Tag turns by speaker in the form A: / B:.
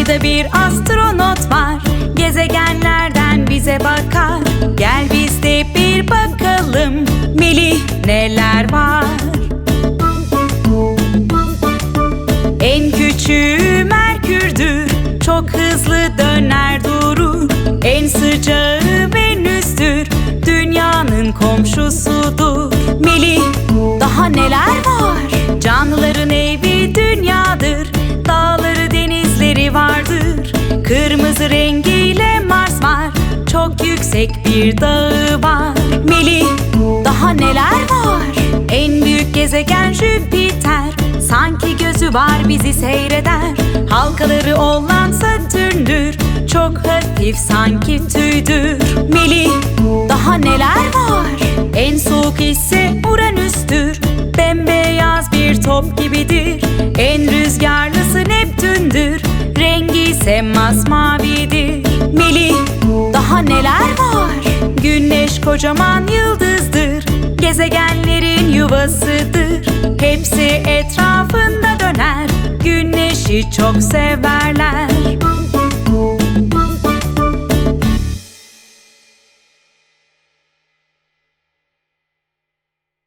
A: Ayda bir astronot var. Gezegenlerden bize bakar. Gel biz de bir bakalım Melih neler var. En küçüğü Merkür'dür. Çok hızlı döner durur. En sıcağı Venüs'tür. Dünyanın komşusudur. Melih daha neler Kırmızı rengiyle Mars var. Çok yüksek bir dağı var. Melih daha neler var? En büyük gezegen Jüpiter. Sanki gözü var bizi seyreder. Halkaları olan Satürn'dür Çok hafif sanki tüydür. Melih daha neler var? En soğuk ise Uranüs'tür. Bembeyaz bir top gibidir. En rüzgarlısı Neptün'dür. Rengi ise masmavidir Melih daha neler var? Güneş kocaman yıldızdır. Gezegenlerin yuvasıdır. Hepsi etrafında döner. Güneşi çok severler